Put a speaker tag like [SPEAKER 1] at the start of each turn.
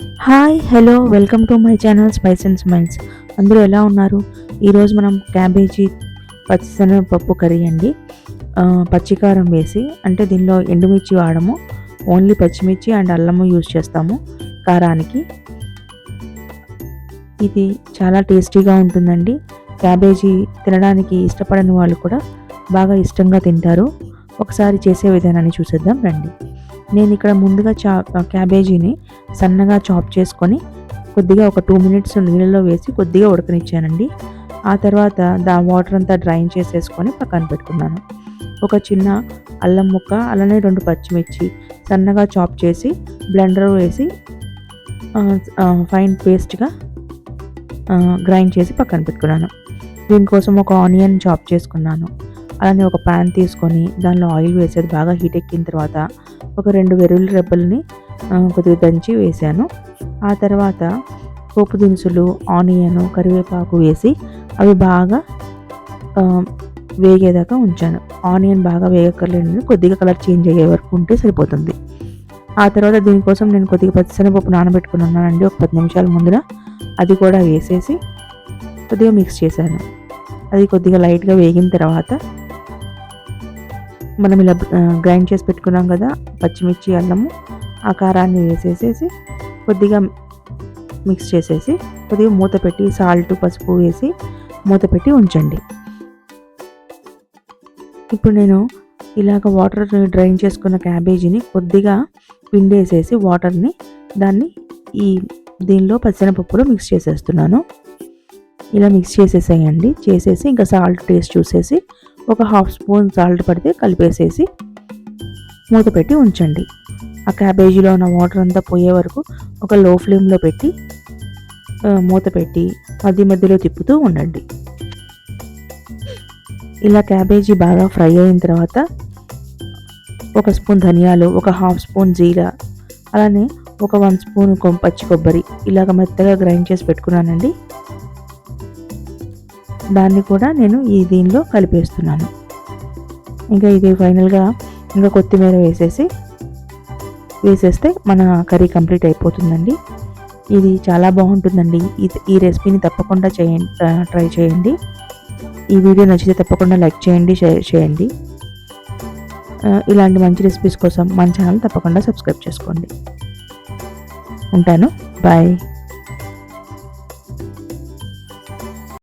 [SPEAKER 1] Hi hello welcome to my channel spice and smiles అందరూ ఎలా ఉన్నారు? ఈరోజు మనం క్యాబేజీ పచ్చిశనగపప్పు కర్రీ అండి. పచ్చికారం వేసి అంటే దీనిలో ఎండుమిర్చి వాడము ఓన్లీ పచ్చిమిర్చి అండ్ అల్లము యూజ్ చేస్తాము కారానికి. ఇది చాలా టేస్టీగా ఉంటుందండి. క్యాబేజీ తినడానికి ఇష్టపడని వాళ్ళు కూడా బాగా ఇష్టంగా తింటారు. ఒకసారి చేసే విధానాన్ని చూసేద్దాం రండి. నేను ఇక్కడ ముందుగా చా క్యాబేజీని సన్నగా చాప్ చేసుకొని కొద్దిగా ఒక టూ మినిట్స్ నీళ్ళలో వేసి కొద్దిగా ఉడకనిచ్చానండి. ఆ తర్వాత దా వాటర్ అంతా డ్రైన్ చేసేసుకొని పక్కన పెట్టుకున్నాను. ఒక చిన్న అల్లం ముక్క అలానే రెండు పచ్చిమిర్చి సన్నగా చాప్ చేసి బ్లెండర్ వేసి ఫైన్ పేస్ట్గా గ్రైండ్ చేసి పక్కన పెట్టుకున్నాను. దీనికోసం ఒక ఆనియన్ చాప్ చేసుకున్నాను. అలానే ఒక ప్యాన్ తీసుకొని దానిలో ఆయిల్ వేసేది బాగా హీట్ ఎక్కిన తర్వాత ఒక రెండు వెరుల రెబ్బల్ని కొద్దిగా దంచి వేసాను ఆ తర్వాత పోపు దినుసులు ఆనియన్ కరివేపాకు వేసి అవి బాగా వేగేదాకా ఉంచాను. ఆనియన్ బాగా వేగక్కర్లేదు కొద్దిగా కలర్ చేంజ్ అయ్యే వరకు ఉంటే సరిపోతుంది. ఆ తర్వాత దీనికోసం నేను కొద్దిగా పచ్చిశనగపప్పు నానబెట్టుకున్నానండి ఒక పది నిమిషాల ముందర అది కూడా వేసేసి కొద్దిగా మిక్స్ చేశాను. అది కొద్దిగా లైట్గా వేగిన తర్వాత మనం ఇలా గ్రైండ్ చేసి పెట్టుకున్నాం కదా పచ్చిమిర్చి అల్లము ఆ కారాన్ని వేసేసేసి కొద్దిగా మిక్స్ చేసేసి కొద్దిగా మూత పెట్టి సాల్ట్ పసుపు వేసి మూత పెట్టి ఉంచండి. ఇప్పుడు నేను ఇలాగ వాటర్ డ్రైన్ చేసుకున్న క్యాబేజీని కొద్దిగా పిండేసేసి వాటర్ని దాన్ని ఈ దీనిలో పచ్చనపప్పులో మిక్స్ చేసేస్తున్నాను. ఇలా మిక్స్ చేసేసేయండి. చేసేసి ఇంకా సాల్ట్ టేస్ట్ చూసేసి ఒక హాఫ్ స్పూన్ సాల్ట్ పడితే కలిపేసేసి మూత పెట్టి ఉంచండి. ఆ క్యాబేజీలో ఉన్న వాటర్ అంతా పోయే వరకు ఒక లో ఫ్లేమ్లో పెట్టి మూత పెట్టి మధ్య మధ్యలో తిప్పుతూ ఉండండి. ఇలా క్యాబేజీ బాగా ఫ్రై అయిన తర్వాత ఒక స్పూన్ ధనియాలు ఒక హాఫ్ స్పూన్ జీరా అలానే ఒక వన్ స్పూన్ పచ్చి కొబ్బరి ఇలాగ మెత్తగా గ్రైండ్ చేసి పెట్టుకున్నానండి. దాన్ని కూడా నేను ఈ దీనిలో కలిపేస్తున్నాను. ఇంకా ఇది ఫైనల్గా ఇంకా కొత్తిమీర వేసేసి వేసేస్తే మన కర్రీ కంప్లీట్ అయిపోతుందండి. ఇది చాలా బాగుంటుందండి. ఇది ఈ రెసిపీని తప్పకుండా చేయండి ట్రై చేయండి. ఈ వీడియో నచ్చితే తప్పకుండా లైక్ చేయండి షేర్ చేయండి. ఇలాంటి మంచి రెసిపీస్ కోసం మన ఛానల్ తప్పకుండా సబ్స్క్రైబ్ చేసుకోండి. ఉంటాను. బాయ్.